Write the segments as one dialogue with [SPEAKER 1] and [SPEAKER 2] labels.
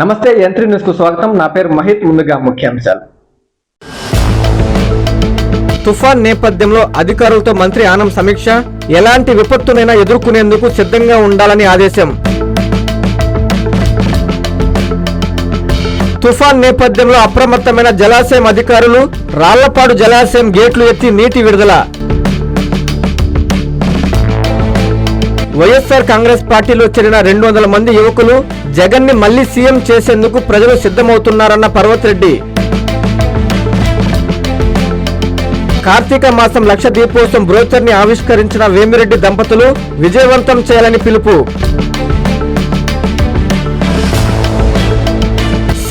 [SPEAKER 1] నమస్తే యంత్రి న్యూస్కు స్వాగతం. నా పేరు మహిత్ ముందుగా ముఖ్యాంశాలు. తుఫాన్ నేపథ్యంలో అధికారులతో మంత్రి ఆనం సమీక్ష. ఎలాంటి విపత్తునైనా ఎదుర్కొనేందుకు సిద్ధంగా ఉండాలని ఆదేశం. తుఫాన్ నేపథ్యంలో అప్రమత్తమైన జలాశయం అధికారులు. రాళ్ళపాడు జలాశయం గేట్లు ఎత్తి నీటి విడుదల. వైఎస్ఆర్ కాంగ్రెస్ పార్టీలో చేరిన రెండు వందల మంది యువకులు జగన్ని మళ్ళీ సీఎం చేసేందుకు ప్రజలు సిద్ధమవుతున్నారన్న పర్వత్ రెడ్డి. కార్తీక మాసం లక్ష దీపోత్సవం బ్రోచర్ని ఆవిష్కరించిన వేమిరెడ్డి దంపతులు విజయవంతం చేయాలని పిలుపు.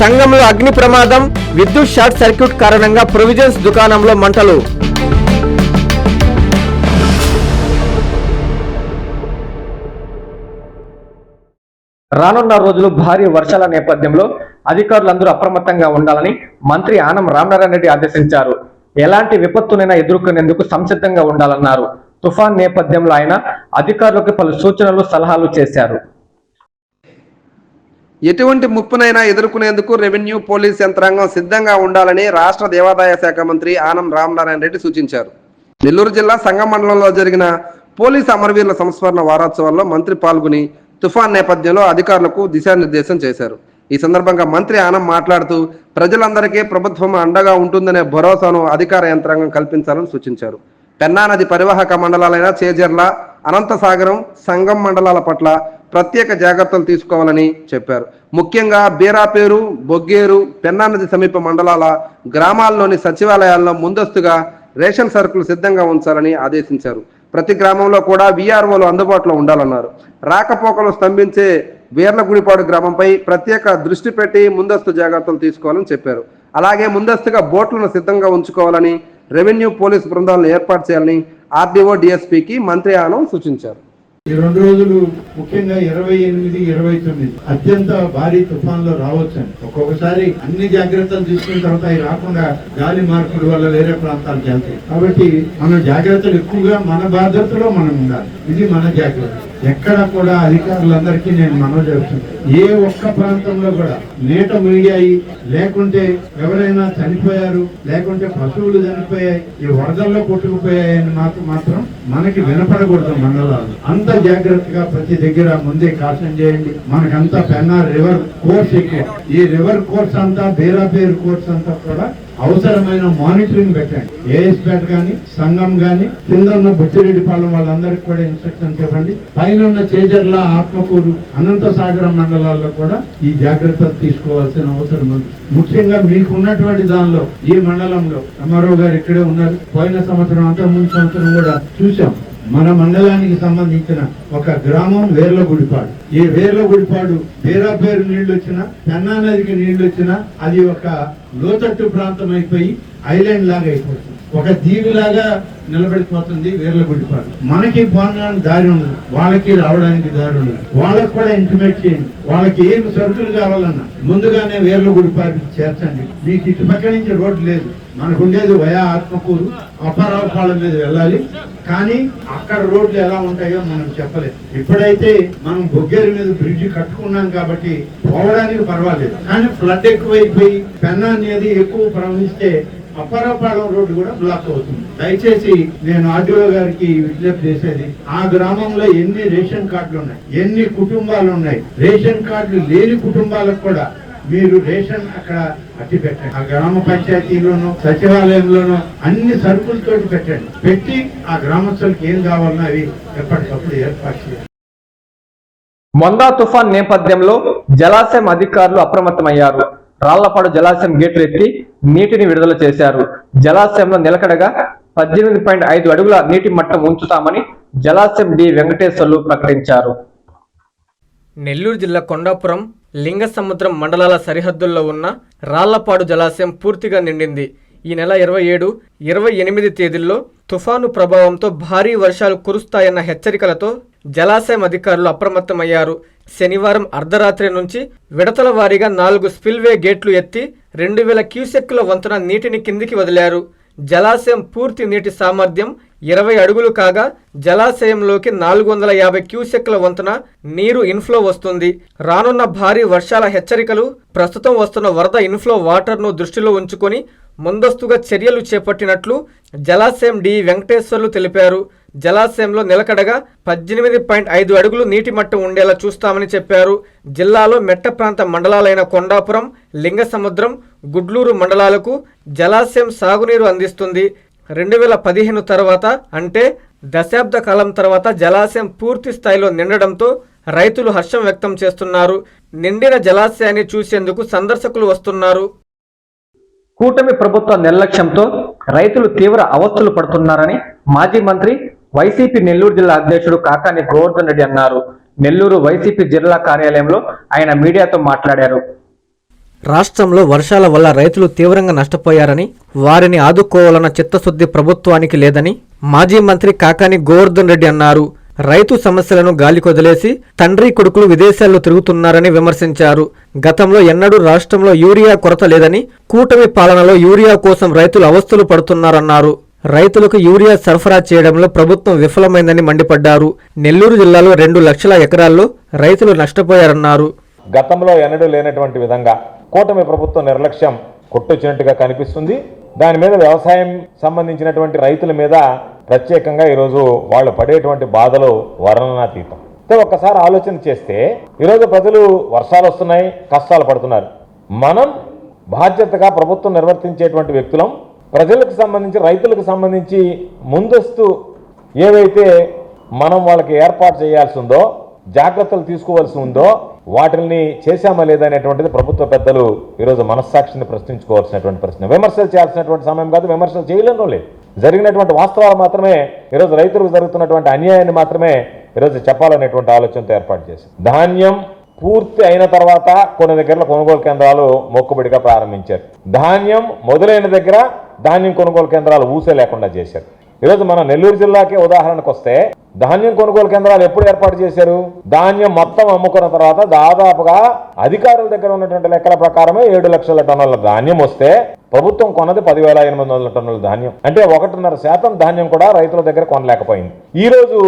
[SPEAKER 1] సంఘంలో అగ్ని ప్రమాదం విద్యుత్ షార్ట్ సర్క్యూట్ కారణంగా ప్రొవిజన్స్ దుకాణంలో మంటలు. రానున్న రోజులు భారీ వర్షాల నేపథ్యంలో అధికారులందరూ అప్రమత్తంగా ఉండాలని మంత్రి ఆనం రామనారాయణ రెడ్డి ఆదేశించారు. ఎలాంటి విపత్తునైనా ఎదుర్కొనేందుకు సంసిద్ధంగా ఉండాలన్నారు. తుఫాన్ నేపథ్యంలో ఆయన అధికారులకు పలు సూచనలు సలహాలు చేశారు.
[SPEAKER 2] ఎటువంటి ముప్పునైనా ఎదుర్కొనేందుకు రెవెన్యూ పోలీస్ యంత్రాంగం సిద్ధంగా ఉండాలని రాష్ట్ర దేవాదాయ శాఖ మంత్రి ఆనం రామనారాయణ రెడ్డి సూచించారు. నెల్లూరు జిల్లా సంగం మండలంలో జరిగిన పోలీస్ అమరవీరుల సంస్మరణ వారోత్సవాల్లో మంత్రి పాల్గొని తుఫాన్ నేపథ్యంలో అధికారులకు దిశానిర్దేశం చేశారు. ఈ సందర్భంగా మంత్రి ఆనం మాట్లాడుతూ ప్రజలందరికీ ప్రభుత్వం అండగా ఉంటుందనే భరోసాను అధికార యంత్రాంగం కల్పించాలని సూచించారు. పెన్నా నది పరివాహక మండలాలైన చేజర్ల అనంతసాగరం సంగం మండలాల పట్ల ప్రత్యేక జాగ్రత్తలు తీసుకోవాలని చెప్పారు. ముఖ్యంగా బీరాపేరు బొగ్గేరు పెన్నా నది సమీప మండలాల గ్రామాల్లోని సచివాలయాల్లో ముందస్తుగా రేషన్ సరుకులు సిద్ధంగా ఉంచాలని ఆదేశించారు. ప్రతి గ్రామంలో కూడా వీఆర్ఓలు అందుబాటులో ఉండాలన్నారు. రాకపోకలు స్తంభించే వీర్లగుడిపాడు గ్రామంపై ప్రత్యేక దృష్టి పెట్టి ముందస్తు జాగ్రత్తలు తీసుకోవాలని చెప్పారు. అలాగే ముందస్తుగా బోట్లను సిద్ధంగా ఉంచుకోవాలని రెవెన్యూ పోలీస్ బృందాలను ఏర్పాటు చేయాలని ఆర్డీఓ డిఎస్పీకి మంత్రి ఆనం సూచించారు.
[SPEAKER 3] ఈ రెండు రోజులు ముఖ్యంగా ఇరవై ఎనిమిది ఇరవై తొమ్మిది అత్యంత భారీ తుఫాన్లు రావచ్చండి. ఒక్కొక్కసారి అన్ని జాగ్రత్తలు తీసుకున్న తర్వాత అవి రాకుండా గాలి మార్పుల వల్ల వేరే ప్రాంతాలకు వెళ్తాయి కాబట్టి మనం జాగ్రత్తలు ఎక్కువగా మన బాధ్యతలో మనం ఉండాలి. ఇది మన జాగ్రత్త. ఎక్కడ కూడా అధికారులందరికీ నేను మనవి చేస్తున్నాను. ఏ ఒక్క ప్రాంతంలో కూడా నీట మునిగాయి లేకుంటే ఎవరైనా చనిపోయారు లేకుంటే పశువులు చనిపోయాయి ఈ వరదల్లో కొట్టుకుపోయాయని మాత్రం మాత్రం మనకి వినపడకూడదు మండలాలు. అంత జాగ్రత్తగా ప్రతి దగ్గర ముందే కాషన్ చేయండి. మనకంతా పెన్నా రివర్ కోర్స్ ఎక్కువ. ఈ రివర్ కోర్స్ అంతా బేరాపేరు కోర్స్ అంతా కూడా అవసరమైన మానిటరింగ్ పెట్టండి. ఏఎస్పేట కానీ సంఘం కానీ కింద ఉన్న బుచ్చిరెడ్డిపాలెం వాళ్ళందరికీ కూడా ఇన్స్ట్రక్షన్స్ ఇవ్వండి పైన ఉన్న చేజర్ల ఆత్మకూరు అనంతసాగరం మండలాల్లో కూడా ఈ జాగ్రత్తలు తీసుకోవాల్సిన అవసరం ఉంది. ముఖ్యంగా మీకు ఉన్నటువంటి దానిలో ఈ మండలంలో రామారావు గారు ఇక్కడే ఉన్నారు. పోయిన సంవత్సరం అంతా ముందు సంవత్సరం కూడా చూసాం మన మండలానికి సంబంధించిన ఒక గ్రామం వేర్లగుడిపాడు. ఈ వేర్లగుడిపాడు వేరా పేరు నీళ్ళు వచ్చినా పెన్నా నదికి నీళ్ళు వచ్చినా అది ఒక లోతట్టు ప్రాంతం అయిపోయి ఐలాండ్ లాగా అయిపోతుంది ఒక దీవి లాగా నిలబడిపోతుంది వేర్లగుడిపాడు మనకి పోనడానికి దారి ఉండదు వాళ్ళకి రావడానికి దారి ఉండదు వాళ్ళకి కూడా ఇంటిమేట్ చేయండి. వాళ్ళకి ఏం సరుకులు కావాలన్నా. ముందుగానే వేర్లగుడిపాడు చేర్చండి. మీకు ఇటు పక్క నుంచి రోడ్డు లేదు. మనకు ఉండేది వయా ఆత్మకూరు అప్పారావుపాలెం మీద వెళ్ళాలి. కానీ అక్కడ రోడ్లు ఎలా ఉంటాయో మనం చెప్పలేదు. ఇప్పుడైతే మనం బొగ్గేరు మీద బ్రిడ్జ్ కట్టుకున్నాం కాబట్టి పోవడానికి పర్వాలేదు. కానీ ఫ్లడ్ ఎక్కువైపోయి పెన్నా అనేది ఎక్కువ ప్రవహిస్తే అప్పరపాలెం రోడ్డు కూడా బ్లాక్ అవుతుంది. దయచేసి నేను ఆర్డీఓ గారికి విజ్ఞప్తి చేసేది ఆ గ్రామంలో ఎన్ని రేషన్ కార్డులు ఉన్నాయి? ఎన్ని కుటుంబాలు ఉన్నాయి? రేషన్ కార్డులు లేని కుటుంబాలకు కూడా మీరు రేషన్ అక్కడ అట్టి పెట్టండి. ఆ గ్రామ పంచాయతీలోను సచివాలయంలోను అన్ని సరుకులతో పెట్టండి. పెట్టి ఆ గ్రామస్తులకు ఏం కావాలన్నా అవి ఎప్పటికప్పుడు ఏర్పాటు చేయండి.
[SPEAKER 1] మొందా తుఫాన్ నేపథ్యంలో జలాశయం అధికారులు అప్రమత్తమయ్యారు. రాళ్ళపాడు జలాశయం గేట్లు ఎత్తి నీటిని విడుదల చేశారు. జలాశయంలో నిలకడగా పద్దెనిమిది పాయింట్ ఐదు అడుగుల నీటి మట్టం ఉంచుతామని జలాశయం డి. వెంకటేశ్వర్లు ప్రకటించారు. నెల్లూరు జిల్లా కొండాపురం లింగసముద్రం మండలాల సరిహద్దుల్లో ఉన్న రాళ్ళపాడు జలాశయం పూర్తిగా నిండింది. ఈ నెల ఇరవై ఏడు ఇరవై ఎనిమిది తేదీల్లో తుఫాను ప్రభావంతో భారీ వర్షాలు కురుస్తాయన్న హెచ్చరికలతో జలాశయం అధికారులు అప్రమత్తమయ్యారు. శనివారం అర్ధరాత్రి నుంచి విడతల వారీగా నాలుగు స్పిల్వే గేట్లు ఎత్తి రెండు వేల క్యూసెక్కుల వంతున నీటిని కిందికి వదిలారు. జలాశయం పూర్తి నీటి సామర్థ్యం ఇరవై అడుగులు కాగా జలాశయంలోకి నాలుగు వందల యాభై క్యూసెక్ల వంతున నీరు ఇన్ఫ్లో వస్తుంది. రానున్న భారీ వర్షాల హెచ్చరికలు ప్రస్తుతం వస్తున్న వరద ఇన్ఫ్లో వాటర్ను దృష్టిలో ఉంచుకొని ముందస్తుగా చర్యలు చేపట్టినట్లు జలాశయం డి. వెంకటేశ్వర్లు తెలిపారు. జలాశయంలో నిలకడగా పద్దెనిమిది పాయింట్ ఐదు అడుగులు నీటి మట్టం ఉండేలా చూస్తామని చెప్పారు. జిల్లాలో మెట్ట ప్రాంత మండలాలైన కొండాపురం లింగసముద్రం గుడ్లూరు మండలాలకు జలాశయం సాగునీరు అందిస్తుంది. రెండు వేల పదిహేను తర్వాత అంటే దశాబ్ద కాలం తర్వాత జలాశయం పూర్తి స్థాయిలో నిండడంతో రైతులు హర్షం వ్యక్తం చేస్తున్నారు. నిండిన జలాశయాన్ని చూసేందుకు సందర్శకులు వస్తున్నారు. కూటమి ప్రభుత్వ నిర్లక్ష్యంతో రైతులు తీవ్ర అవస్థలు పడుతున్నారని మాజీ మంత్రి వైసీపీ నెల్లూరు జిల్లా అధ్యక్షుడు కాకాని గోవర్ధన్ రెడ్డి అన్నారు. నెల్లూరు వైసీపీ జిల్లా కార్యాలయంలో ఆయన మీడియాతో మాట్లాడారు. రాష్ట్రంలో వర్షాల వల్ల రైతులు తీవ్రంగా నష్టపోయారని వారిని ఆదుకోవాలన్న చిత్తశుద్ధి ప్రభుత్వానికి లేదని మాజీ మంత్రి కాకాని గోవర్ధన్ రెడ్డి అన్నారు. రైతు సమస్యలను గాలికొదిలేసి తండ్రి కొడుకులు విదేశాల్లో తిరుగుతున్నారని విమర్శించారు. గతంలో ఎన్నడూ రాష్ట్రంలో యూరియా కొరత లేదని కూటమి పాలనలో యూరియా కోసం రైతులు అవస్థలు పడుతున్నారన్నారు. రైతులకు యూరియా సరఫరా చేయడంలో ప్రభుత్వం విఫలమైందని మండిపడ్డారు. నెల్లూరు జిల్లాలో రెండు లక్షల ఎకరాల్లో రైతులు నష్టపోయారన్నారు.
[SPEAKER 4] గతంలో ఎన్నడూ లేనటువంటి విధంగా కూటమి ప్రభుత్వం నిర్లక్ష్యం కొట్టొచ్చినట్టుగా కనిపిస్తుంది. దాని మీద వ్యవసాయం సంబంధించినటువంటి రైతుల మీద ప్రత్యేకంగా ఈరోజు వాళ్ళు పడేటువంటి బాధలు వర్ణనాతీతం అయితే ఒక్కసారి ఆలోచన చేస్తే ఈరోజు ప్రజలు వర్షాలు వస్తున్నాయి కష్టాలు పడుతున్నారు. మనం బాధ్యతగా ప్రభుత్వం నిర్వర్తించేటువంటి వ్యక్తులం ప్రజలకు సంబంధించి రైతులకు సంబంధించి ముందస్తు ఏవైతే మనం వాళ్ళకి ఏర్పాటు చేయాల్సి ఉందో జాగ్రత్తలు తీసుకోవాల్సి ఉందో వాటిని చేశామా లేదా అనేటువంటిది ప్రభుత్వ పెద్దలు ఈరోజు మనస్సాక్షిని ప్రశ్నించుకోవాల్సినటువంటి ప్రశ్న. విమర్శలు చేయాల్సినటువంటి సమయం కాదు విమర్శలు చేయలేను లేదు జరిగినటువంటి వాస్తవాలు మాత్రమే ఈరోజు రైతులకు జరుగుతున్నటువంటి అన్యాయాన్ని మాత్రమే ఈరోజు చెప్పాలనేటువంటి ఆలోచనతో ఏర్పాటు చేసి ధాన్యం పూర్తి అయిన తర్వాత కొన్ని దగ్గర కొనుగోలు కేంద్రాలు మొక్కుబడిగా ప్రారంభించారు. ధాన్యం మొదలైన దగ్గర ధాన్యం కొనుగోలు కేంద్రాలు ఊసే లేకుండా చేశారు. ఈరోజు మన నెల్లూరు జిల్లాకే ఉదాహరణకు వస్తే ధాన్యం కొనుగోలు కేంద్రాలు ఎప్పుడు ఏర్పాటు చేశారు? ధాన్యం మొత్తం అమ్ముకున్న తర్వాత దాదాపుగా అధికారుల దగ్గర ఉన్నటువంటి లెక్కల ప్రకారమే ఏడు లక్షల టన్నుల ధాన్యం వస్తే ప్రభుత్వం కొన్నది పదివేల ఎనిమిది వందల టన్నుల ధాన్యం. అంటే ఒకటిన్నర శాతం ధాన్యం కూడా రైతుల దగ్గర కొనలేకపోయింది. ఈరోజు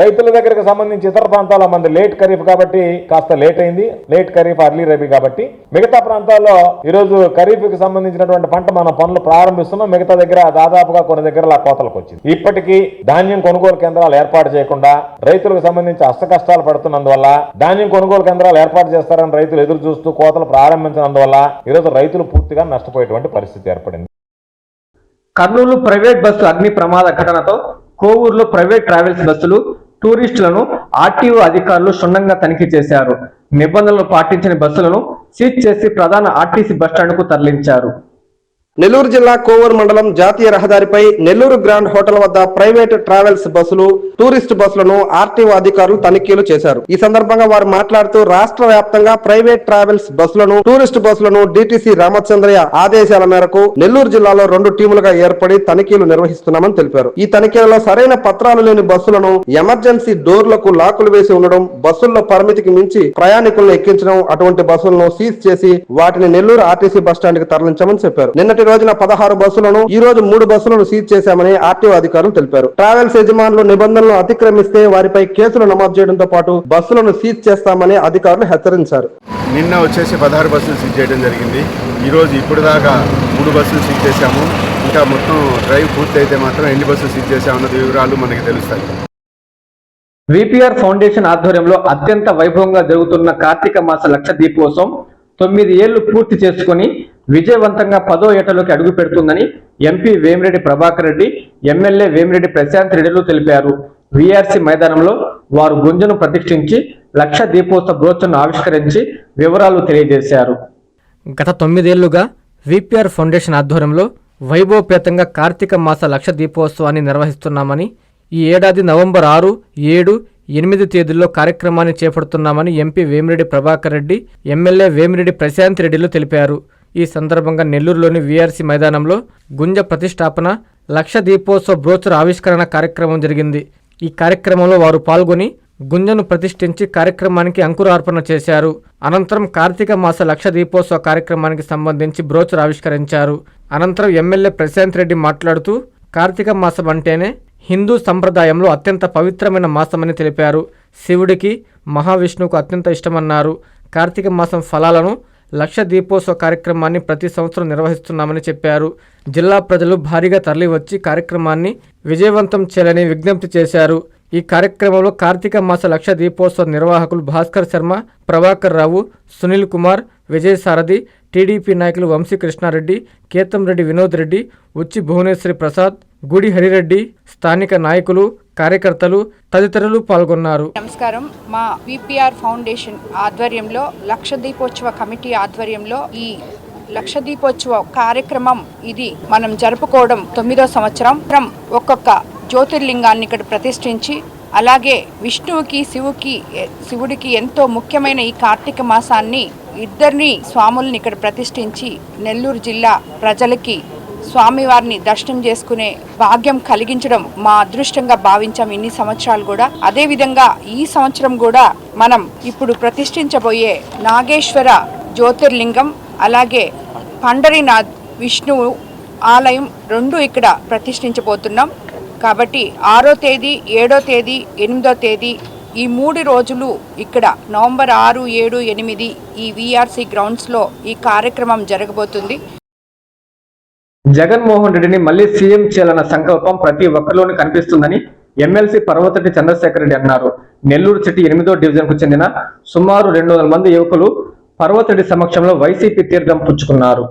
[SPEAKER 4] రైతుల దగ్గరకు సంబంధించి ఇతర ప్రాంతాల మంది లేట్ ఖరీఫ్ కాబట్టి కాస్త లేట్ అయింది. లేట్ ఖరీఫ్ అర్లీ రబీ కాబట్టి మిగతా ప్రాంతాల్లో ఈరోజు ఖరీఫ్కి సంబంధించినటువంటి పంట మనం పనులు ప్రారంభిస్తున్నాం. మిగతా దగ్గర దాదాపుగా కొన్ని దగ్గర కోతలకు వచ్చింది ఇప్పటికీ ధాన్యం కొనుగోలు కేంద్రాలు ఏర్పాటు చేయకుండా రైతులకు సంబంధించి అష్ట కష్టాలు పడుతున్నందువల్ల ధాన్యం కొనుగోలు కేంద్రాలు ఏర్పాటు చేస్తారని రైతులు ఎదురు చూస్తూ కోతలు ప్రారంభించినందువల్ల ఈరోజు రైతులు పూర్తిగా నష్టపోయేటువంటి పరిస్థితి ఏర్పడింది.
[SPEAKER 1] కర్నూలు ప్రైవేట్ బస్సు అగ్ని ప్రమాద ఘటనతో కోవూరులో ప్రైవేట్ ట్రావెల్స్ బస్సులు టూరిస్టులను ఆర్టీఓ అధికారులు క్షుణ్ణంగా తనిఖీ చేశారు. నిబంధనలు పాటించని బస్సులను సీజ్ చేసి ప్రధాన ఆర్టీసీ బస్టాండ్కు తరలించారు.
[SPEAKER 2] నెల్లూరు జిల్లా కోవూరు మండలం జాతీయ రహదారిపై నెల్లూరు గ్రాండ్ హోటల్ వద్ద ప్రైవేట్ ట్రావెల్స్ బస్సులు టూరిస్ట్ బస్సులను ఆర్టీఓ అధికారులు తనిఖీలు చేశారు. ఈ సందర్భంగా వారు మాట్లాడుతూ రాష్ట్ర వ్యాప్తంగా ప్రైవేట్ ట్రావెల్స్ బస్సులను టూరిస్ట్ బస్సులను డిటిసి రామచంద్రయ్య ఆదేశాల మేరకు నెల్లూరు జిల్లాలో రెండు టీములుగా ఏర్పడి తనిఖీలు నిర్వహిస్తున్నామని తెలిపారు. ఈ తనిఖీలలో సరైన పత్రాలు లేని బస్సులను ఎమర్జెన్సీ డోర్లకు లాకులు వేసి ఉండడం బస్సుల్లో పరిమితికి మించి ప్రయాణికులను ఎక్కించడం అటువంటి బస్సులను సీజ్ చేసి వాటిని నెల్లూరు ఆర్టీసీ బస్టాండ్కి తరలించామని చెప్పారు. నిన్నటి రోజున పదహారు బస్సులను ఈ రోజు మూడు బస్సులను సీజ్ చేశామని ఆర్టీఓ అధికారులు తెలిపారు. ట్రావెల్స్ యజమానులు నిబంధనలు అతిక్రమిస్తే వారిపై కేసులు నమోదు చేయడంతో పాటు బస్సులను సీజ్ చేస్తామని అధికారులు హెచ్చరించారు.
[SPEAKER 5] నిన్న వచ్చేసి పదహారు బస్సులు సీజ్ చేయడం జరిగింది. ఈరోజు ఇప్పుడు దాకా మూడు బస్సులు సీజ్ చేశాము. ఇంకా మొత్తం డ్రైవ్ పూర్తి అయితే మాత్రం ఎన్ని బస్సులు సీజ్ చేశామన్నది వివరాలు మనకి తెలుస్తాయి.
[SPEAKER 1] విపిఆర్ ఫౌండేషన్ ఆధ్వర్యంలో అత్యంత వైభవంగా జరుగుతున్న కార్తీక మాస లక్ష దీపోత్సవం తొమ్మిది ఏళ్ళు పూర్తి చేసుకుని విజయవంతంగా పదో ఏటలోకి అడుగు పెడుతుందని ఎంపీ వేమిరెడ్డి ప్రభాకర్ రెడ్డి ఎమ్మెల్యే వేమిరెడ్డి ప్రశాంత్ రెడ్డిలు తెలిపారు. వీఆర్సీ మైదానంలో వారు గుంజను ప్రతిష్ఠించి లక్ష దీపోత్సవ బ్రోచర్ను ఆవిష్కరించి వివరాలు తెలియజేశారు. గత తొమ్మిదేళ్ళుగా విపిఆర్ ఫౌండేషన్ ఆధ్వర్యంలో వైభవపేతంగా కార్తీక మాస లక్ష దీపోత్సవాన్ని నిర్వహిస్తున్నామని ఈ ఏడాది నవంబర్ ఆరు ఏడు ఎనిమిది తేదీల్లో కార్యక్రమాన్ని చేపడుతున్నామని ఎంపీ వేమిరెడ్డి ప్రభాకర్ రెడ్డి ఎమ్మెల్యే వేమిరెడ్డి ప్రశాంత్ రెడ్డిలు తెలిపారు. ఈ సందర్భంగా నెల్లూరులోని వీఆర్సీ మైదానంలో గుంజ ప్రతిష్టాపన లక్ష దీపోత్సవ బ్రోచర్ ఆవిష్కరణ కార్యక్రమం జరిగింది. ఈ కార్యక్రమంలో వారు పాల్గొని గుంజను ప్రతిష్ఠించి కార్యక్రమానికి అంకురార్పణ చేశారు. అనంతరం కార్తీక మాస లక్ష దీపోత్సవ కార్యక్రమానికి సంబంధించి బ్రోచర్ ఆవిష్కరించారు. అనంతరం ఎమ్మెల్యే ప్రశాంత్ రెడ్డి మాట్లాడుతూ కార్తీక మాసం అంటేనే హిందూ సంప్రదాయంలో అత్యంత పవిత్రమైన మాసమని తెలిపారు. శివుడికి మహావిష్ణువుకు అత్యంత ఇష్టమన్నారు. కార్తీక మాసం ఫలాలను లక్ష దీపోత్సవ కార్యక్రమాన్ని ప్రతి సంవత్సరం నిర్వహిస్తున్నామని చెప్పారు. జిల్లా ప్రజలు భారీగా తరలివచ్చి కార్యక్రమాన్ని విజయవంతం చేయాలని విజ్ఞప్తి చేశారు. ఈ కార్యక్రమంలో కార్తీక మాస లక్ష దీపోత్సవ నిర్వాహకులు భాస్కర్ శర్మ ప్రభాకర్ రావు సునీల్ కుమార్ విజయ సారథి టీడీపీ నాయకులు వంశీ కృష్ణారెడ్డి కేతంరెడ్డి వినోద్ రెడ్డి ఉచ్చి భువనేశ్వరి ప్రసాద్ గుడి హరిరెడ్డి స్థానిక నాయకులు కార్యకర్తలు తదితరులు పాల్గొన్నారు.
[SPEAKER 6] నమస్కారం. మా విపిఆర్ ఫౌండేషన్ ఆధ్వర్యంలో లక్ష దీపోత్సవ కమిటీ ఆధ్వర్యంలో ఈ లక్ష దీపోత్సవ కార్యక్రమం ఇది మనం జరుపుకోవడం తొమ్మిదో సంవత్సరం. ఒక్కొక్క జ్యోతిర్లింగాన్ని ఇక్కడ ప్రతిష్ఠించి అలాగే విష్ణువుకి శివుకి శివుడికి ఎంతో ముఖ్యమైన ఈ కార్తీక మాసాన్ని ఇద్దరిని స్వాముల్ని ఇక్కడ ప్రతిష్ఠించి నెల్లూరు జిల్లా ప్రజలకి స్వామివారిని దర్శనం చేసుకునే భాగ్యం కలిగించడం మా అదృష్టంగా భావించాం ఇన్ని సంవత్సరాలు కూడా. అదే విధంగా ఈ సంవత్సరం కూడా మనం ఇప్పుడు ప్రతిష్ఠించబోయే నాగేశ్వర జ్యోతిర్లింగం అలాగే పండరీనాథ్ విష్ణువు ఆలయం రెండు ఇక్కడ ప్రతిష్ఠించబోతున్నాం. కాబట్టి ఆరో తేదీ ఏడో తేదీ ఎనిమిదో తేదీ ఈ మూడు రోజులు ఇక్కడ నవంబర్ ఆరు ఏడు ఎనిమిది ఈ విఆర్సి గ్రౌండ్స్లో ఈ కార్యక్రమం జరగబోతుంది.
[SPEAKER 1] జగన్మోహన్ రెడ్డిని మళ్ళీ సీఎం చేయాలన్న సంకల్పం ప్రతి ఒక్కరిలోనూ కనిపిస్తుందని ఎమ్మెల్సీ పర్వతటి చంద్రశేఖర్ రెడ్డి అన్నారు. నెల్లూరు చెట్టి ఎనిమిదో డివిజన్కు చెందిన సుమారు రెండు వందల మంది యువకులు పర్వతరెడ్డి సమక్షంలో వైసీపీ తీర్థం పుచ్చుకున్నారు.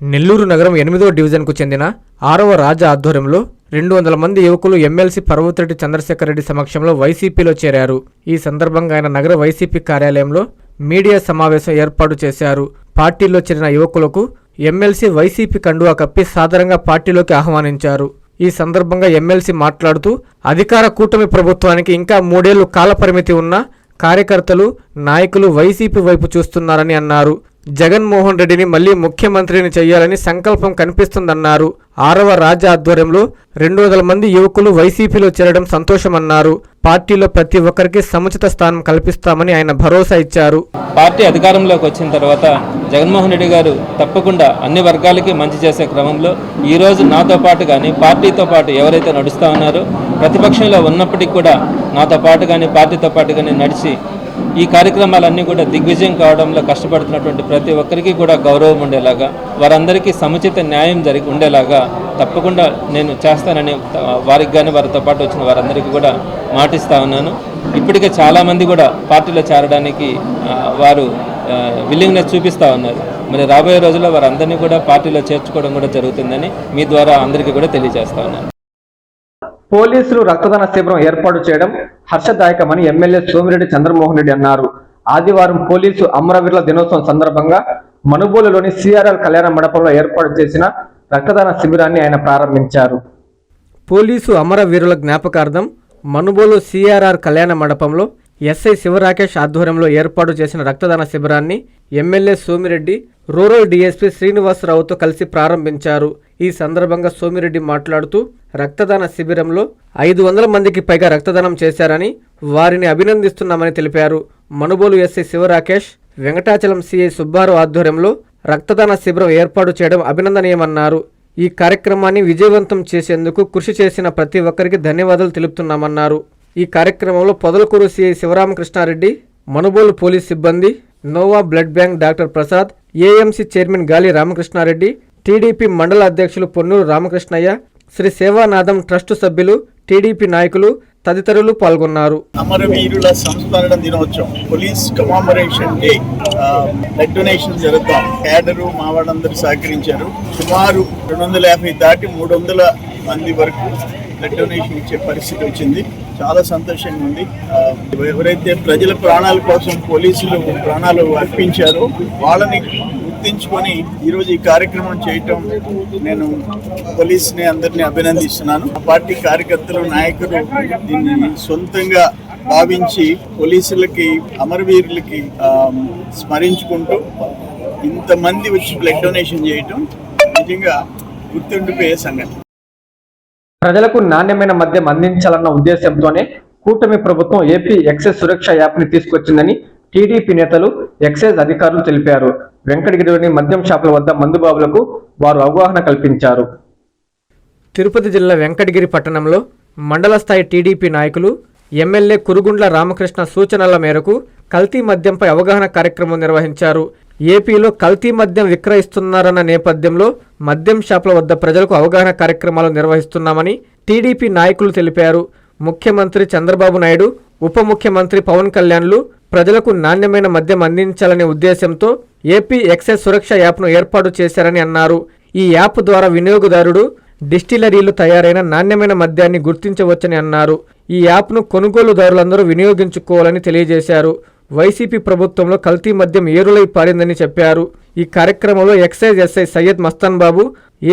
[SPEAKER 1] నెల్లూరు నగరం ఎనిమిదో డివిజన్కు చెందిన ఆరవ రాజా ఆధ్వర్యంలో రెండు వందల మంది యువకులు ఎమ్మెల్సీ పర్వతరెడ్డి చంద్రశేఖర్ రెడ్డి సమక్షంలో వైసీపీలో చేరారు. ఈ సందర్భంగా ఆయన నగర వైసీపీ కార్యాలయంలో మీడియా సమావేశం ఏర్పాటు చేశారు. పార్టీలో చేరిన యువకులకు ఎమ్మెల్సీ వైసీపీ కండువా కప్పి సాదరంగా పార్టీలోకి ఆహ్వానించారు. ఈ సందర్భంగా ఎమ్మెల్సీ మాట్లాడుతూ అధికార కూటమి ప్రభుత్వానికి ఇంకా మూడేళ్ళు కాలపరిమితి ఉన్న కార్యకర్తలు నాయకులు వైసీపీ వైపు చూస్తున్నారని అన్నారు. జగన్మోహన్ రెడ్డిని మళ్ళీ ముఖ్యమంత్రిని చేయాలని సంకల్పం కనిపిస్తుందన్నారు. ఆరవ రాజా ఆధ్వర్యంలో రెండు వందల మంది యువకులు వైసీపీలో చేరడం సంతోషమన్నారు. పార్టీలో ప్రతి ఒక్కరికి సముచిత స్థానం కల్పిస్తామని ఆయన భరోసా ఇచ్చారు.
[SPEAKER 7] పార్టీ అధికారంలోకి వచ్చిన తర్వాత జగన్మోహన్ రెడ్డి గారు తప్పకుండా అన్ని వర్గాలకి మంచి చేసే క్రమంలో ఈరోజు నాతో పాటు కానీ పార్టీతో పాటు ఎవరైతే నడుస్తూ ఉన్నారో ప్రతిపక్షంలో ఉన్నప్పటికీ కూడా నాతో పాటు కానీ పార్టీతో పాటు కానీ నడిచి ఈ కార్యక్రమాలన్నీ కూడా దిగ్విజయం కావడంలో కష్టపడుతున్నటువంటి ప్రతి ఒక్కరికి కూడా గౌరవం ఉండేలాగా వారందరికీ సముచిత న్యాయం జరిగి ఉండేలాగా తప్పకుండా నేను చేస్తానని వారికి కానీ వారితో పాటు వచ్చిన వారందరికీ కూడా మాటిస్తా ఉన్నాను. ఇప్పటికే చాలామంది కూడా పార్టీలో చేరడానికి వారు విల్లింగ్నెస్ చూపిస్తూ ఉన్నారు. మరి రాబోయే రోజుల్లో వారందరినీ కూడా పార్టీలో చేర్చుకోవడం కూడా జరుగుతుందని మీ ద్వారా అందరికీ కూడా తెలియజేస్తా ఉన్నాను.
[SPEAKER 1] పోలీసులు రక్తదాన శిబిరం ఏర్పాటు చేయడం హర్షదాయకమని ఎమ్మెల్యే సోమిరెడ్డి చంద్రమోహన్ రెడ్డి అన్నారు. ఆదివారం పోలీసు అమరవీరుల దినోత్సవం సందర్భంగా మనుబోలులోని సిఆర్ఎల్ కళ్యాణ మండపంలో ఏర్పాటు చేసిన రక్తదాన శిబిరాన్ని ఆయన ప్రారంభించారు. పోలీసు అమరవీరుల జ్ఞాపకార్థం మనుబోలు సిఆర్ఆర్ కళ్యాణ మండపంలో ఎస్ఐ శివరాకేష్ ఆధ్వర్యంలో ఏర్పాటు చేసిన రక్తదాన శిబిరాన్ని ఎమ్మెల్యే సోమిరెడ్డి రూరల్ డీఎస్పీ శ్రీనివాసరావుతో కలిసి ప్రారంభించారు. ఈ సందర్భంగా సోమిరెడ్డి మాట్లాడుతూ రక్తదాన శిబిరంలో ఐదు వందల మందికి పైగా రక్తదానం చేశారని వారిని అభినందిస్తున్నామని తెలిపారు. మనుబోలు ఎస్ఐ శివరాకేష్ వెంకటాచలం సిఐ సుబ్బారావు ఆధ్వర్యంలో రక్తదాన శిబిరం ఏర్పాటు చేయడం అభినందనీయమన్నారు. ఈ కార్యక్రమాన్ని విజయవంతం చేసేందుకు కృషి చేసిన ప్రతి ఒక్కరికి ధన్యవాదాలు తెలుపుతున్నామన్నారు. ఈ కార్యక్రమంలో పొదలకూరు సిఐ శివరామకృష్ణారెడ్డి మనుబోలు పోలీస్ సిబ్బంది Nova blood bank doctor Prasad AMC chairman Gali Ramakrishnareddy TDP మండల అధ్యక్షులు పొన్నూరు రామకృష్ణయ్య శ్రీ సేవానాథం ట్రస్టు సభ్యులు టీడీపీ నాయకులు తదితరులు పాల్గొన్నారు.
[SPEAKER 8] అమరవీరుల సంస్మరణ దినోత్సవం police commemoration day blood donation జరుగుతాం. Cadre మా వాళ్ళందరూ సహకరించారు. సుమారు రెండు వందల యాభై దాటి మూడు వందల మంది వరకు బ్లడ్ డొనేషన్ ఇచ్చే పరిస్థితి వచ్చింది. చాలా సంతోషంగా ఉంది. ఎవరైతే ప్రజల ప్రాణాల కోసం పోలీసులు ప్రాణాలు అర్పించారో వాళ్ళని గుర్తించుకొని ఈరోజు ఈ కార్యక్రమం చేయటం నేను పోలీస్ని అందరినీ అభినందిస్తున్నాను. పార్టీ కార్యకర్తలు నాయకులు దీన్ని సొంతంగా భావించి పోలీసులకి అమరవీరులకి స్మరించుకుంటూ ఇంతమంది వచ్చి బ్లడ్ డొనేషన్ చేయటం నిజంగా గుర్తుండిపోయే సంఘటన.
[SPEAKER 1] ప్రజలకు నాణ్యమైన మద్యం అందించాలన్న ఉద్దేశంతోనే కూటమి ప్రభుత్వం ఏపీ ఎక్సైజ్ సురక్ష యాప్ని తీసుకొచ్చిందని టీడీపీ నేతలు ఎక్సైజ్ అధికారులు తెలిపారు. వెంకటగిరిలోని మద్యం షాపుల వద్ద మందుబాబులకు వారు అవగాహన కల్పించారు. తిరుపతి జిల్లా వెంకటగిరి పట్టణంలో మండల స్థాయి టీడీపీ నాయకులు ఎమ్మెల్యే కురుగుండ్ల రామకృష్ణ సూచనల మేరకు కల్తీ మద్యంపై అవగాహన కార్యక్రమం నిర్వహించారు. ఏపీలో కల్తీ మద్యం విక్రయిస్తున్నారన్న నేపథ్యంలో మద్యం షాపుల వద్ద ప్రజలకు అవగాహన కార్యక్రమాలు నిర్వహిస్తున్నామని టీడీపీ నాయకులు తెలిపారు. ముఖ్యమంత్రి చంద్రబాబు నాయుడు ఉప ముఖ్యమంత్రి పవన్ కళ్యాణ్లు ప్రజలకు నాణ్యమైన మద్యం అందించాలనే ఉద్దేశంతో ఏపీ ఎక్సైజ్ సురక్ష యాప్ను ఏర్పాటు చేశారని అన్నారు. ఈ యాప్ ద్వారా వినియోగదారుడు డిస్టిలరీలు తయారైన నాణ్యమైన మద్యాన్ని గుర్తించవచ్చని అన్నారు. ఈ యాప్ను కొనుగోలుదారులందరూ వినియోగించుకోవాలని తెలియజేశారు. వైసీపీ ప్రభుత్వంలో కల్తీ మద్యం ఏరులై పారిందని చెప్పారు. ఈ కార్యక్రమంలో excise SI Syed Mastan Babu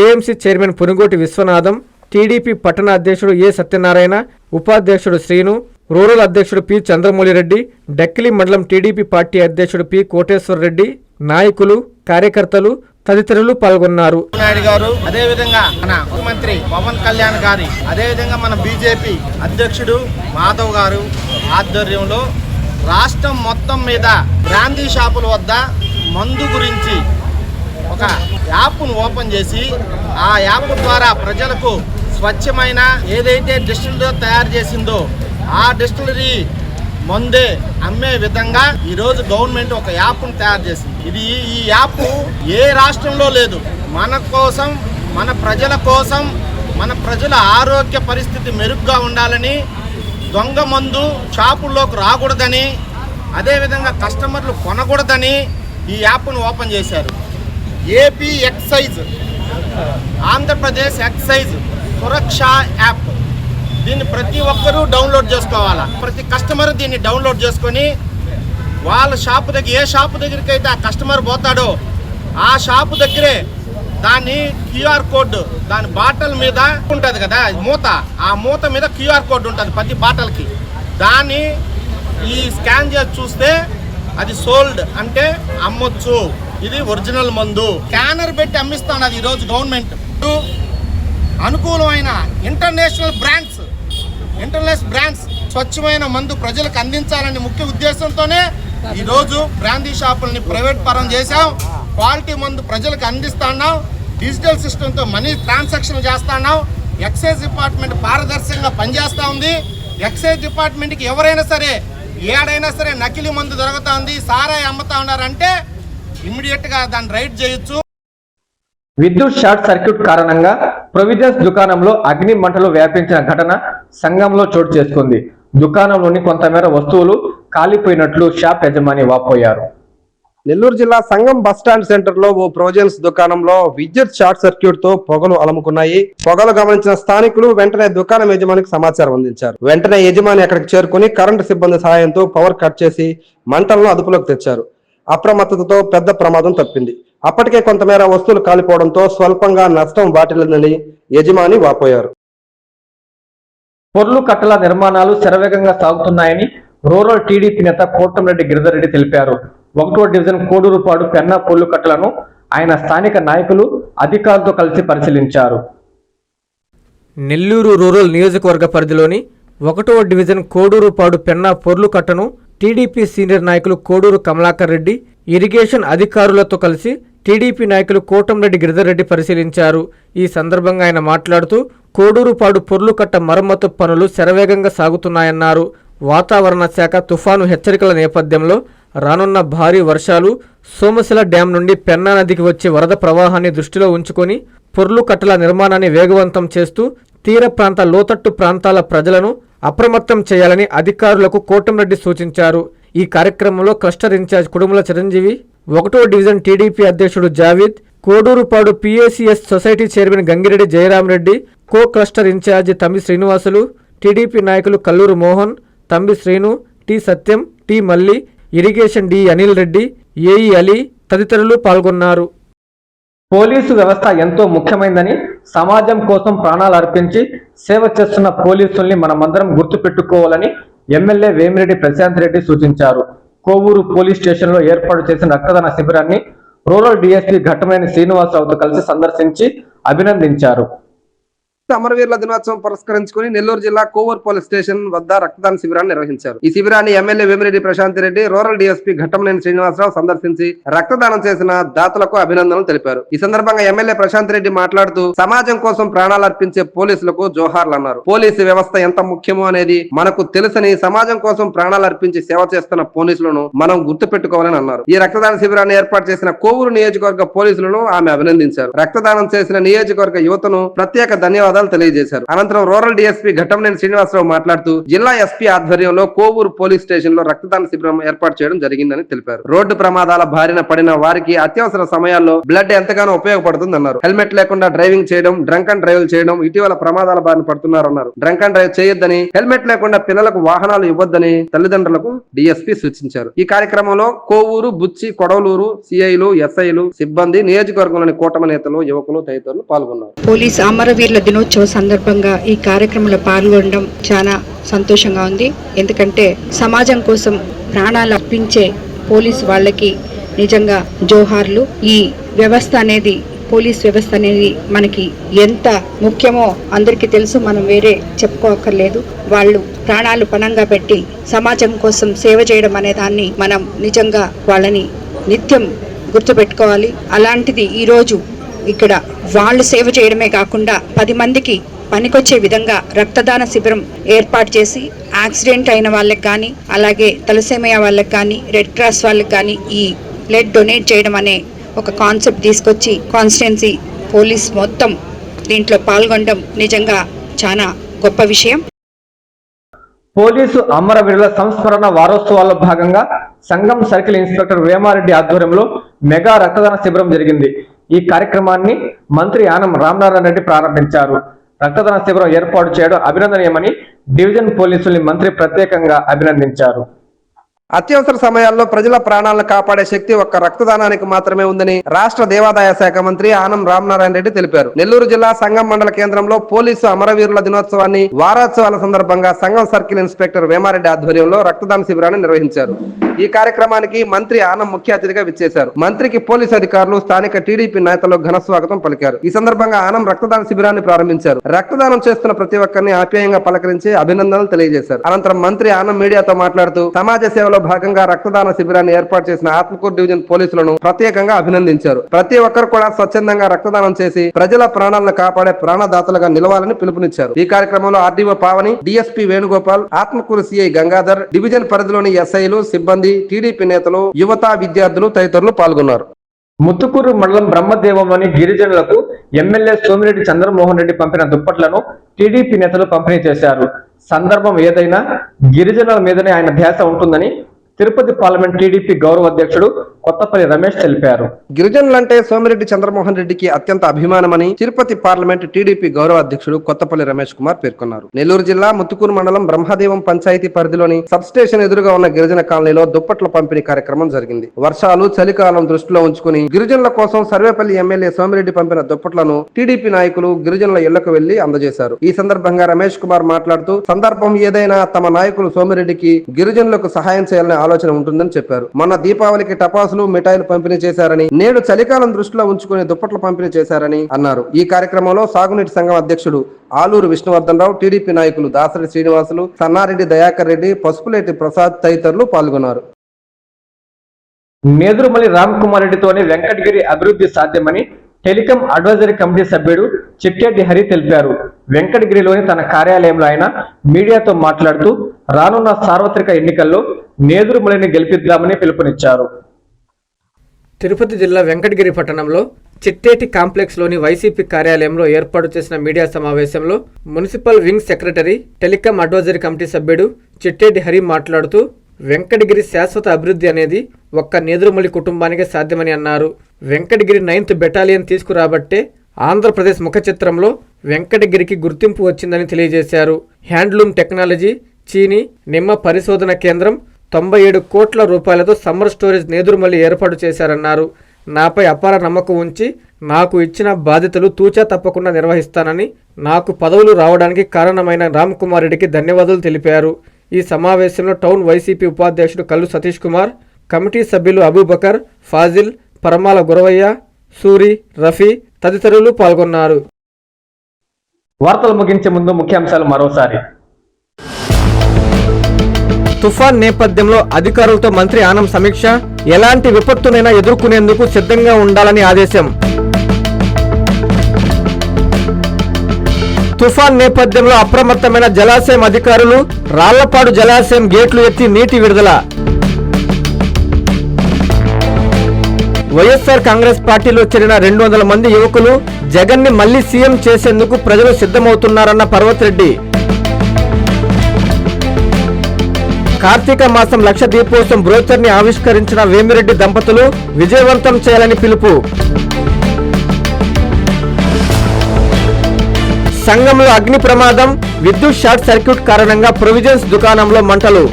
[SPEAKER 1] AMC chairman Punugoti Viswanatham TDP పట్టణ అధ్యక్షుడు ఏ సత్యనారాయణ ఉపాధ్యక్షుడు శ్రీను రూరల్ అధ్యక్షుడు పి చంద్రమౌళిరెడ్డి డక్కిలి మండలం టీడీపీ పార్టీ అధ్యక్షుడు పి కోటేశ్వరరెడ్డి నాయకులు కార్యకర్తలు తదితరులు పాల్గొన్నారు.
[SPEAKER 9] నాయుడు గారు అదే విధంగా మన ముఖ్యమంత్రి పవన్ కళ్యాణ్ గారి అదే విధంగా మన బీజేపీ అధ్యక్షుడు మాధవ్ గారు ఆధ్వర్యంలో రాష్ట్రం మొత్తం మీద బ్రాందీ షాపుల వద్ద మందు గురించి ఒక యాప్ను ఓపెన్ చేసి ఆ యాప్ ద్వారా ప్రజలకు స్వచ్ఛమైన ఏదైతే డిస్టిలరీ తయారు చేసిందో ఆ డిస్టిలరీ మందే అమ్మే విధంగా ఈరోజు గవర్నమెంట్ ఒక యాప్ను తయారు చేసింది. ఇది ఈ యాప్ ఏ రాష్ట్రంలో లేదు. మన కోసం మన ప్రజల కోసం మన ప్రజల ఆరోగ్య పరిస్థితి మెరుగ్గా ఉండాలని దొంగ మందు షాపుల్లోకి రాకూడదని అదేవిధంగా కస్టమర్లు కొనకూడదని ఈ యాప్ను ఓపెన్ చేశారు. AP excise Andhra Pradesh excise Suraksha app. దీన్ని ప్రతి ఒక్కరూ డౌన్లోడ్ చేసుకోవాలా? ప్రతి కస్టమర్ దీన్ని డౌన్లోడ్ చేసుకొని వాళ్ళ షాపు దగ్గర ఏ షాపు దగ్గరికి అయితే ఆ కస్టమర్ పోతాడో ఆ షాపు దగ్గరే దాన్ని క్యూఆర్ కోడ్ దాని బాటల్ మీద ఉంటుంది కదా మూత. ఆ మూత మీద క్యూఆర్ కోడ్ ఉంటుంది ప్రతి బాటల్కి. దాన్ని ఈ స్కాన్ చేసి చూస్తే అది సోల్డ్ అంటే అమ్మొచ్చు. ఇది ఒరిజినల్ మందు. స్కానర్ పెట్టి అమ్మిస్తాను అది ఈరోజు గవర్నమెంట్. అనుకూలమైన ఇంటర్నేషనల్ బ్రాండ్స్ ఇంటర్నేషనల్ బ్రాండ్స్ స్వచ్ఛమైన మందు ప్రజలకు అందించాలనే ముఖ్య ఉద్దేశంతోనే ఈరోజు బ్రాందీ షాపుల్ని ప్రైవేట్ పరం చేశాం. క్వాలిటీ మందు ప్రజలకు అందిస్తున్నాం డిజిటల్ సిస్టంతో మనీ ట్రాన్సాక్షన్ చేస్తున్నాం ఎక్సైజ్ డిపార్ట్మెంట్ పారదర్శకంగా పనిచేస్తూ ఉంది. ఎక్సైజ్ డిపార్ట్మెంట్కి ఎవరైనా సరే ఏడైనా సరే నకిలీ మందు దొరుకుతుంది సారాయి అమ్ముతా ఉన్నారంటే ఇమ్మీడియట్గా దాన్ని రైడ్ చేయొచ్చు.
[SPEAKER 1] విద్యుత్ షార్ట్ సర్క్యూట్ కారణంగా ప్రొవిజన్స్ దుకాణంలో అగ్ని మంటలు వ్యాపించిన ఘటన సంఘంలో చోటు చేసుకుంది. దుకాణంలోని కొంతమేర వస్తువులు కాలిపోయినట్లు షాప్ యజమాని వాపోయారు.
[SPEAKER 2] నెల్లూరు జిల్లా సంగం బస్టాండ్ సెంటర్లో ఓ ప్రొవిజన్స్ దుకాణంలో విద్యుత్ షార్ట్ సర్క్యూట్తో పొగలు అలముకున్నాయి. పొగలు గమనించిన స్థానికులు వెంటనే దుకాణం యజమానికి సమాచారం అందించారు. వెంటనే యజమాని అక్కడికి చేరుకుని కరెంటు సిబ్బంది సహాయంతో పవర్ కట్ చేసి మంటలను అదుపులోకి తెచ్చారు. అప్రమత్తతతో పెద్ద ప్రమాదం తప్పింది. అప్పటికే కొంతమేర వస్తువులు కాలిపోవడంతో స్వల్పంగా నష్టం వాటిల్లిందని యజమాని వాపోయారు.
[SPEAKER 1] పొర్లు కట్టల నిర్మాణాలు శరవేగంగా సాగుతున్నాయని రూరల్ టీడీపీ నేత కోటంరెడ్డి గిరిధర్రెడ్డి తెలిపారు. ఒకటో డివిజన్ కోడూరుపాడు పెన్న పొర్లు కట్టలను ఆయన స్థానిక నాయకులు అధికారులతో కలిసి పరిశీలించారు. నెల్లూరు రూరల్ నియోజకవర్గ పరిధిలోని ఒకటో డివిజన్ కోడూరుపాడు పెన్నా పొర్లు కట్టను టీడీపీ సీనియర్ నాయకులు కోడూరు కమలాకర్ రెడ్డి ఇరిగేషన్ అధికారులతో కలిసి టీడీపీ నాయకులు కోటంరెడ్డి గిరిధర్రెడ్డి పరిశీలించారు. ఈ సందర్భంగా ఆయన మాట్లాడుతూ కోడూరుపాడు పొర్లుకట్ట మరమ్మతు పనులు శరవేగంగా సాగుతున్నాయన్నారు. వాతావరణ శాఖ తుఫాను హెచ్చరికల నేపథ్యంలో రానున్న భారీ వర్షాలు సోమశిల డ్యాం నుండి పెన్నా నదికి వచ్చే వరద ప్రవాహాన్ని దృష్టిలో ఉంచుకొని పొర్లు కట్టల నిర్మాణాన్ని వేగవంతం చేస్తూ తీర ప్రాంత లోతట్టు ప్రాంతాల ప్రజలను అప్రమత్తం చేయాలని అధికారులకు కోటంరెడ్డి సూచించారు. ఈ కార్యక్రమంలో క్లస్టర్ ఇన్ఛార్జ్ కుడుముల చిరంజీవి ఒకటో డివిజన్ టీడీపీ అధ్యక్షుడు Javeed Kodurupadu PACS society chairman Gangireddy Jayaramareddy co cluster incharge Tammi Srinivasulu TDP నాయకులు Kalluru Mohan Tammi Srinu T Satyam T Malli irrigation D Anil Reddy AE Ali తదితరులు పాల్గొన్నారు. Police వ్యవస్థ ఎంతో ముఖ్యమైనదని సమాజం కోసం ప్రాణాలు అర్పించి సేవ చేస్తున్న పోలీసుల్ని మనమందరం గుర్తుపెట్టుకోవాలని ఎమ్మెల్యే వేమిరెడ్డి ప్రశాంత్ రెడ్డి సూచించారు. కోవూరు పోలీస్ స్టేషన్లో ఏర్పాటు చేసిన రక్తదాన శిబిరాన్ని రూరల్ డీఎస్పీ ఘట్టమైన శ్రీనివాసరావుతో కలిసి సందర్శించి అభినందించారు.
[SPEAKER 2] అమరవీరుల దినోత్సవం పురస్కరించుకుని నెల్లూరు జిల్లా కోవూరు పోలీస్ స్టేషన్ వద్ద రక్తదాన శిబిరాన్ని నిర్వహించారు. ఈ శిబిరాన్ని MLA Vemireddy Prashanth Reddy rural DSP Ghattamaneni Srinivasarao సందర్శించి రక్తదానం చేసిన దాతలకు అభినందనలు తెలిపారు. ఈ సందర్భంగా ఎమ్మెల్యే ప్రశాంత్ రెడ్డి మాట్లాడుతూ సమాజం కోసం ప్రాణాలు అర్పించే పోలీసులకు జోహార్లు అన్నారు. పోలీసు వ్యవస్థ ఎంత ముఖ్యమో అనేది మనకు తెలుసని సమాజం కోసం ప్రాణాలు అర్పించి సేవ చేస్తున్న పోలీసులను మనం గుర్తు పెట్టుకోవాలని అన్నారు. ఈ రక్తదాన శిబిరాన్ని ఏర్పాటు చేసిన కోవూరు నియోజకవర్గ పోలీసులను ఆమె అభినందించారు. రక్తదానం చేసిన నియోజకవర్గ యువతను ప్రత్యేక ధన్యవాదాలు తెలియజేశారు. అనంతరం రూరల్ డిఎస్పీ ఘట్టంనేని శ్రీనివాసరావు మాట్లాడుతూ జిల్లా ఎస్పీ ఆధ్వర్యంలో కోవూరు పోలీస్ స్టేషన్లో రక్తదాన శిబిరం ఏర్పాటు చేయడం జరిగిందని తెలిపారు. రోడ్డు ప్రమాదాల బారిన పడిన వారికి అత్యవసర సమయాల్లో బ్లడ్ ఎంతగానో ఉపయోగపడుతుందన్నారు. హెల్మెట్ లేకుండా డ్రైవింగ్ చేయడం డ్రంక్ అండ్ డ్రైవ్ చేయడం ఇటీవల ప్రమాదాల బారిన పడుతున్నారన్నారు. డ్రంక్ అండ్ డ్రైవ్ చేయొద్దని హెల్మెట్ లేకుండా పిల్లలకు వాహనాలు ఇవ్వొద్దని తల్లిదండ్రులకు డిఎస్పీ సూచించారు. ఈ కార్యక్రమంలో కోవూరు బుచ్చి కొడవలూరు సిఐలు ఎస్ఐలు సిబ్బంది నియోజకవర్గంలోని కూటమి నేతలు యువకులు తదితరులు పాల్గొన్నారు.
[SPEAKER 6] పోలీస్ అమరవీరుల దినోత్సవ సందర్భంగా ఈ కార్యక్రమంలో పాల్గొనడం చాలా సంతోషంగా ఉంది. ఎందుకంటే సమాజం కోసం ప్రాణాలు అర్పించే పోలీస్ వాళ్ళకి నిజంగా జోహార్లు. ఈ వ్యవస్థ అనేది పోలీస్ వ్యవస్థ అనేది మనకి ఎంత ముఖ్యమో అందరికీ తెలుసు. మనం వేరే చెప్పుకోక్కర్లేదు. వాళ్ళు ప్రాణాలు పణంగా పెట్టి సమాజం కోసం సేవ చేయడం అనే దాన్ని మనం నిజంగా వాళ్ళని నిత్యం గుర్తుపెట్టుకోవాలి. అలాంటిది ఈరోజు ఇక్కడ వాళ్ళు సేవ చేయడమే కాకుండా పది మందికి పనికొచ్చే విధంగా రక్తదాన శిబిరం ఏర్పాటు చేసి యాక్సిడెంట్ అయిన వాళ్ళకి కానీ అలాగే తలసేమయ వాళ్ళకి కానీ రెడ్ క్రాస్ వాళ్ళకి కానీ ఈ బ్లడ్ డొనేట్ చేయడం అనే ఒక కాన్సెప్ట్ తీసుకొచ్చి కాన్స్టిట్యున్సీ పోలీస్ మొత్తం దీంట్లో పాల్గొనడం నిజంగా చాలా గొప్ప విషయం.
[SPEAKER 1] పోలీసు అమరవీరుల సంస్మరణ వారోత్సవాల్లో భాగంగా సంఘం సర్కిల్ ఇన్స్పెక్టర్ వేమారెడ్డి ఆధ్వర్యంలో మెగా రక్తదాన శిబిరం జరిగింది. ఈ కార్యక్రమాన్ని మంత్రి ఆనం రామనారాయణ రెడ్డి ప్రారంభించారు. రక్తదాన శిబిరం ఏర్పాటు చేయడం అభినందనీయమని డివిజన్ పోలీసుల్ని మంత్రి ప్రత్యేకంగా అభినందించారు.
[SPEAKER 2] అత్యవసర సమయాల్లో ప్రజల ప్రాణాలను కాపాడే శక్తి ఒక్క రక్తదానానికి మాత్రమే ఉందని రాష్ట్ర దేవాదాయ శాఖ మంత్రి ఆనం రామనారాయణ రెడ్డి తెలిపారు. నెల్లూరు జిల్లా సంఘం మండల కేంద్రంలో పోలీసు అమరవీరుల దినోత్సవాన్ని వారోత్సవాల సందర్భంగా సంఘం సర్కిల్ ఇన్స్పెక్టర్ వేమారెడ్డి ఆధ్వర్యంలో రక్తదాన శిబిరాన్ని నిర్వహించారు. ఈ కార్యక్రమానికి మంత్రి ఆనం ముఖ్య అతిథిగా విచ్చేశారు. మంత్రికి పోలీసు అధికారులు స్థానిక టీడీపీ నేతలు ఘన స్వాగతం పలికారు. ఈ సందర్భంగా ఆనం రక్తదాన శిబిరాన్ని ప్రారంభించారు. రక్తదానం చేస్తున్న ప్రతి ఒక్కరిని ఆప్యాయంగా పలకరించి అభినందనలు తెలియజేశారు. అనంతరం మంత్రి ఆనం మీడియాతో మాట్లాడుతూ సమాజ సేవలో భాగంగా రక్తదాన శిబిరాన్ని ఏర్పాటు చేసిన ఆత్మకూరు డివిజన్ పోలీసులను ప్రత్యేకంగా అభినందించారు. ప్రతి ఒక్కరు కూడా స్వచ్ఛందంగా రక్తదానం చేసి ప్రజల ప్రాణాలను కాపాడే ప్రాణదాతలుగా నిలవాలని పిలుపునిచ్చారు. ఈ కార్యక్రమంలో RDO Pavani DSP Venugopal Atmakur CI Gangadhar division పరిధిలోని ఎస్ఐలు సిబ్బంది టీడీపీ నేతలు యువత విద్యార్థులు తదితరులు పాల్గొన్నారు.
[SPEAKER 1] ముత్తుకూరు మండలం బ్రహ్మదేవంలోని గిరిజనులకు ఎమ్మెల్యే సోమిరెడ్డి చంద్రమోహన్ రెడ్డి పంపిన దుప్పట్లను టీడీపీ నేతలు పంపిణీ చేశారు. సందర్భం ఏదైనా గిరిజనుల మీదనే ఆయన ధ్యాస ఉంటుందని తిరుపతి పార్లమెంట్ టీడీపీ గౌరవ అధ్యక్షుడు కొత్తపల్లి రమేష్ తెలిపారు.
[SPEAKER 2] గిరిజనులంటే సోమిరెడ్డి చంద్రమోహన్ రెడ్డికి అత్యంత అభిమానమని తిరుపతి పార్లమెంట్ టీడీపీ గౌరవ అధ్యక్షుడు కొత్తపల్లి రమేష్ కుమార్ పేర్కొన్నారు. నెల్లూరు జిల్లా ముత్తుకూరు మండలం బ్రహ్మదేవం పంచాయతీ పరిధిలోని సబ్ స్టేషన్ ఎదురుగా ఉన్న గిరిజన కాలనీలో దుప్పట్ల పంపిణీ కార్యక్రమం జరిగింది. వర్షాలు చలికాలం దృష్టిలో ఉంచుకుని గిరిజనుల కోసం సర్వేపల్లి ఎమ్మెల్యే సోమిరెడ్డి పంపిన దుప్పట్లను టీడీపీ నాయకులు గిరిజనుల ఇళ్ళకు వెళ్ళి అందజేశారు. ఈ సందర్భంగా రమేష్ కుమార్ మాట్లాడుతూ సందర్భం ఏదైనా తమ నాయకులు సోమిరెడ్డికి గిరిజనులకు సహాయం చేయాలనే ఆలోచన ఉంటుందని చెప్పారు. మొన్న దీపావళికి టపాసులు మిఠాయిలు పంపిణీ చేశారని నేడు చలికాలం దృష్టిలో ఉంచుకుని దుప్పట్లు పంపిణీ చేశారని అన్నారు. ఈ కార్యక్రమంలో సాగునీటి సంఘం అధ్యక్షుడు ఆలూరు విష్ణువర్ధన్ రావు టీడీపీ నాయకులు దాసరి శ్రీనివాసులు సన్నారెడ్డి దయాకర్ రెడ్డి పసుపులేటి ప్రసాద్ తదితరులు పాల్గొన్నారు.
[SPEAKER 1] నేదురుమల్లి రామ్ కుమార్ రెడ్డితోనే వెంకటగిరి అభివృద్ధి సాధ్యమని టెలికాం అడ్వైజరీ కమిటీ సభ్యుడు చిట్టెడ్డి హరి తెలిపారు. వెంకటగిరిలోని తన కార్యాలయంలో ఆయన మీడియాతో మాట్లాడుతూ రానున్న సార్వత్రిక ఎన్నికల్లో నేదురుమలిని గెలిపిద్దామని పిలుపునిచ్చారు. తిరుపతి జిల్లా వెంకటగిరి పట్టణంలో చిట్టేటి కాంప్లెక్స్లోని వైసీపీ కార్యాలయంలో ఏర్పాటు చేసిన మీడియా సమావేశంలో municipal wing secretary telecom advisory committee సభ్యుడు చిట్టేటి హరి మాట్లాడుతూ వెంకటగిరి శాశ్వత అభివృద్ధి అనేది ఒక్క నేదురుమలి కుటుంబానికే సాధ్యమని అన్నారు. వెంకటగిరి నైన్త్ బెటాలియన్ తీసుకురాబట్టే ఆంధ్రప్రదేశ్ ముఖ చిత్రంలో వెంకటగిరికి గుర్తింపు వచ్చిందని తెలియజేశారు. హ్యాండ్లూమ్ టెక్నాలజీ చీని నిమ్మ పరిశోధన కేంద్రం తొంభై ఏడు కోట్ల రూపాయలతో సమ్మర్ స్టోరేజ్ నేదురుమల్లి ఏర్పాటు చేశారన్నారు. నాపై అపార నమ్మకం ఉంచి నాకు ఇచ్చిన బాధ్యతలు తూచా తప్పకుండా నిర్వహిస్తానని నాకు పదవులు రావడానికి కారణమైన రామ్ కుమార్ రెడ్డికి ధన్యవాదాలు తెలిపారు. ఈ సమావేశంలో టౌన్ వైసీపీ ఉపాధ్యక్షుడు కల్లు సతీష్ కుమార్ కమిటీ సభ్యులు అబూబకర్ ఫాజిల్ పరమాల గురవయ్య సూరి రఫీ తదితరులు పాల్గొన్నారు. వార్తలు ముగించే ముందు ముఖ్యాంశాలు మరోసారి. తుఫాన్ నేపథ్యంలో అధికారులతో మంత్రి ఆనం సమీక్ష ఎలాంటి విపత్తునైనా ఎదుర్కొనేందుకు సిద్ధంగా ఉండాలని ఆదేశం. తుఫాన్ నేపథ్యంలో అప్రమత్తమైన జలాశయం అధికారులు రాళ్ళపాడు జలాశయం గేట్లు ఎత్తి నీటి విడుదల. వైఎస్ఆర్ కాంగ్రెస్ పార్టీలో చేరిన రెండు వందల మంది యువకులు జగన్ని మళ్ళీ సీఎం చేసేందుకు ప్రజలు సిద్ధమవుతున్నారన్న పర్వతరెడ్డి కార్తీక మాసం లక్ష దీపోత్సవం బ్రోచర్ని ఆవిష్కరించిన వేమిరెడ్డి దంపతులు విజయవంతం చేయాలని పిలుపు. సంఘంలో అగ్ని ప్రమాదం విద్యుత్ షార్ట్ సర్క్యూట్ కారణంగా ప్రొవిజన్స్ దుకాణంలో మంటలు.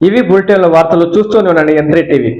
[SPEAKER 1] ఇవి బులెటిన్ల వార్తలు చూస్తూనే ఉండండి ఎంత్రీ టీవీ.